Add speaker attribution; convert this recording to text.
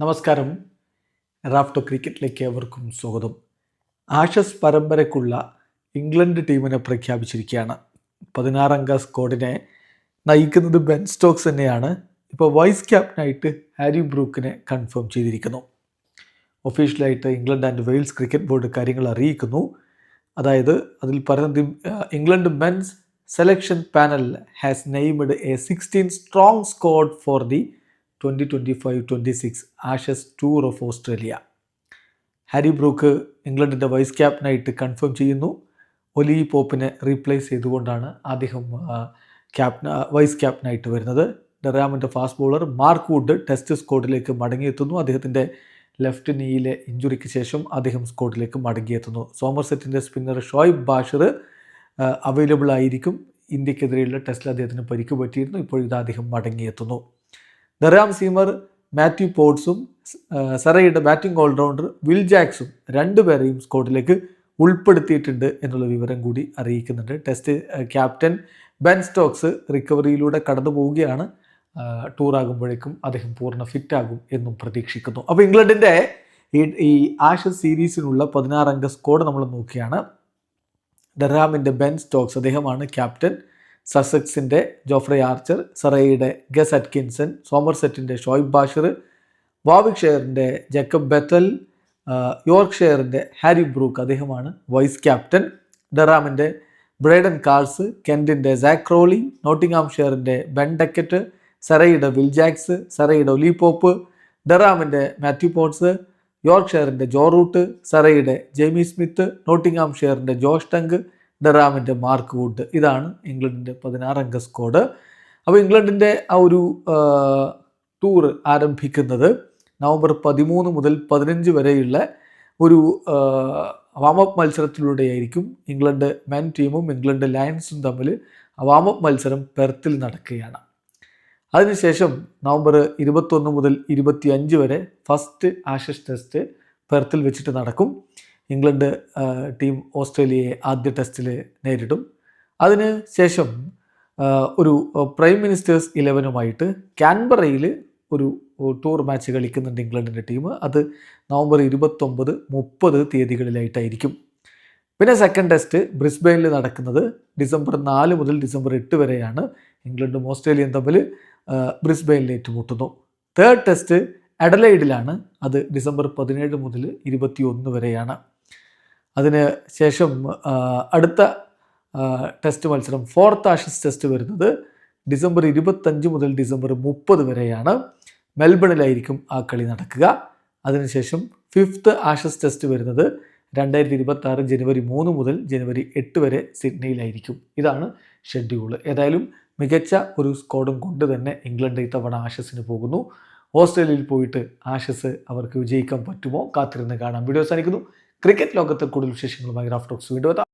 Speaker 1: നമസ്കാരം. റാഫ്റ്റോ ക്രിക്കറ്റിലേക്ക് അവർക്കും സ്വാഗതം. ആഷസ് പരമ്പരയ്ക്കുള്ള ഇംഗ്ലണ്ട് ടീമിനെ പ്രഖ്യാപിച്ചിരിക്കുകയാണ്. പതിനാറംഗ സ്ക്വാഡിനെ നയിക്കുന്നത് ബെൻ സ്റ്റോക്സ് തന്നെയാണ്. ഇപ്പോൾ വൈസ് ക്യാപ്റ്റനായിട്ട് ഹാരി ബ്രൂക്കിനെ കൺഫേം ചെയ്തിരിക്കുന്നു. ഒഫീഷ്യലായിട്ട് England and Wales cricket board കാര്യങ്ങൾ അറിയിക്കുന്നു. അതായത് അതിൽ പറയുന്നത് England men's selection panel has named a sixteen strong squad for the twenty twenty five twenty six Ashes tour of Australia Harry Brook ഇംഗ്ലണ്ടിന്റെ വൈസ് ക്യാപ്റ്റനായിട്ട് കൺഫേം ചെയ്യുന്നു. ഒലി പോപ്പിനെ റീപ്ലേസ് ചെയ്തുകൊണ്ടാണ് അദ്ദേഹം ക്യാപ്റ്റൻ വൈസ് ക്യാപ്റ്റനായിട്ട് വരുന്നത്. ഡെറാമിന്റെ fast bowler Mark Wood test സ്കോഡിലേക്ക് മടങ്ങിയെത്തുന്നു. അദ്ദേഹത്തിന്റെ left നീയിലെ ഇഞ്ചുറിക്ക് ശേഷം അദ്ദേഹം സ്കോഡിലേക്ക് മടങ്ങിയെത്തുന്നു. സോമർസെറ്റിന്റെ സ്പിന്നർ ഷോയിബ് ബാഷർ അവൈലബിൾ ആയിരിക്കും. ഇന്ത്യക്കെതിരെയുള്ള ടെസ്റ്റിൽ അദ്ദേഹത്തിന് പരിക്ക് പറ്റിയിരുന്നു. ഇപ്പോൾ ഇത് അദ്ദേഹം മടങ്ങിയെത്തുന്നു. ദറാം സീമർ മാത്യു പോട്ട്സും സെറയുടെ ബാറ്റിംഗ് ഓൾറൗണ്ടർ വിൽ ജാക്സും രണ്ടുപേരെയും സ്കോട്ടിലേക്ക് ഉൾപ്പെടുത്തിയിട്ടുണ്ട് എന്നുള്ള വിവരം കൂടി അറിയിക്കുന്നുണ്ട്. ടെസ്റ്റ് ക്യാപ്റ്റൻ ബെൻ സ്റ്റോക്സ് റിക്കവറിയിലൂടെ കടന്നു പോവുകയാണ്. ടൂറാകുമ്പോഴേക്കും അദ്ദേഹം പൂർണ ഫിറ്റാകും എന്നും പ്രതീക്ഷിക്കുന്നു. അപ്പോൾ ഇംഗ്ലണ്ടിന്റെ ഈ ആഷ ആഷസ് സീരീസിനുള്ള പതിനാറംഗ സ്കോഡ് നമ്മൾ നോക്കിയാണ്. ഡെറാമിന്റെ ബെൻ സ്റ്റോക്സ് അദ്ദേഹമാണ് ക്യാപ്റ്റൻ. സസെക്സിന്റെ ജോഫ്രെ ആർച്ചർ സറയുടെ ഗസ് അറ്റ്കിൻസൺ സോമർസെറ്റിന്റെ ഷോയിബ് ബാഷർ വാവിക് ഷെയറിന്റെ ജക്കബ് ബെത്തൽ യോർക്ക് ഷെയറിന്റെ ഹാരി ബ്രൂക്ക് അദ്ദേഹമാണ് വൈസ് ക്യാപ്റ്റൻ. ഡെറാമിന്റെ ബ്രേഡൻ കാൾസ് കെന്റിന്റെ സാക്രോളി നോട്ടിംഗാം ഷെയറിന്റെ ബെൻ ഡക്കറ്റ് സെറയുടെ വിൽജാക്സ് സെറയുടെ ഒലിപോപ്പ് ഡെറാമിന്റെ മാത്യു പോട്ട്സ് യോർക്ക് ഷെയറിന്റെ ജോ റൂട്ട് സെറയുടെ ജെയ്മി സ്മിത്ത് നോട്ടിംഗാം ഷെയറിന്റെ ജോഷ് ടങ്ക് ഡെറാമിന്റെ മാർക്ക് വുഡ് ഇതാണ് ഇംഗ്ലണ്ടിന്റെ പതിനാറംഗ സ്ക്വാഡ് അപ്പോൾ ഇംഗ്ലണ്ടിന്റെ ആ ഒരു ടൂർ ആരംഭിക്കുന്നത് നവംബർ പതിമൂന്ന് മുതൽ പതിനഞ്ച് വരെയുള്ള ഒരു വാമപ്പ് മത്സരത്തിലൂടെയായിരിക്കും ഇംഗ്ലണ്ട് മെൻ ടീമും ഇംഗ്ലണ്ട് ലയൺസും തമ്മിൽ വാമപ്പ് മത്സരം പെർത്തിൽ നടക്കുകയാണ്. അതിനുശേഷം നവംബർ ഇരുപത്തൊന്ന് മുതൽ ഇരുപത്തി അഞ്ച് വരെ ഫസ്റ്റ് ആഷസ് ടെസ്റ്റ് പെർത്തിൽ വെച്ചിട്ട് നടക്കും. ഇംഗ്ലണ്ട് ടീം ഓസ്ട്രേലിയയെ ആദ്യ ടെസ്റ്റിൽ നേരിടും. അതിന് ശേഷം ഒരു പ്രൈം മിനിസ്റ്റേഴ്സ് ഇലവനുമായിട്ട് ക്യാൻബറയിൽ ഒരു ടൂർ മാച്ച് കളിക്കുന്നുണ്ട് ഇംഗ്ലണ്ടിന്റെ ടീം. അത് നവംബർ ഇരുപത്തൊമ്പത് മുപ്പത് തീയതികളിലായിട്ടായിരിക്കും. പിന്നെ സെക്കൻഡ് ടെസ്റ്റ് ബ്രിസ്ബെയിനിൽ നടക്കുന്നത് ഡിസംബർ നാല് മുതൽ ഡിസംബർ എട്ട് വരെയാണ് ഇംഗ്ലണ്ടും ഓസ്ട്രേലിയയും തമ്മിൽ ബ്രിസ്ബെയിനിൽ ഏറ്റുമുട്ടുന്നു. തേർഡ് ടെസ്റ്റ് അഡലൈഡിലാണ്. അത് ഡിസംബർ പതിനേഴ് മുതൽ ഇരുപത്തി ഒന്ന് വരെയാണ്. അതിന് ശേഷം അടുത്ത ടെസ്റ്റ് മത്സരം ഫോർത്ത് ആഷസ് ടെസ്റ്റ് വരുന്നത് ഡിസംബർ ഇരുപത്തഞ്ച് മുതൽ ഡിസംബർ മുപ്പത് വരെയാണ്. മെൽബണിലായിരിക്കും ആ കളി നടക്കുക. അതിനുശേഷം ഫിഫ്ത്ത് ആഷസ് ടെസ്റ്റ് വരുന്നത് രണ്ടായിരത്തി ഇരുപത്തി ആറ് ജനുവരി മൂന്ന് മുതൽ ജനുവരി എട്ട് വരെ സിഡ്നിയിലായിരിക്കും. ഇതാണ് ഷെഡ്യൂൾ ഏതായാലും മികച്ച ഒരു സ്ക്വാഡും കൊണ്ട് തന്നെ ഇംഗ്ലണ്ട് ഇത്തവണ ആഷസിന് പോകുന്നു. ഓസ്ട്രേലിയയിൽ പോയിട്ട് ആഷസ് അവർക്ക് വിജയിക്കാൻ പറ്റുമോ? കാത്തിരുന്ന് കാണാം. വീഡിയോ അവസാനിക്കുന്നു. ക്രിക്കറ്റ് ലോകത്തെ കൂടുതൽ വിശേഷങ്ങളുമായി റാഫ് ടോക്സ് വീണ്ടും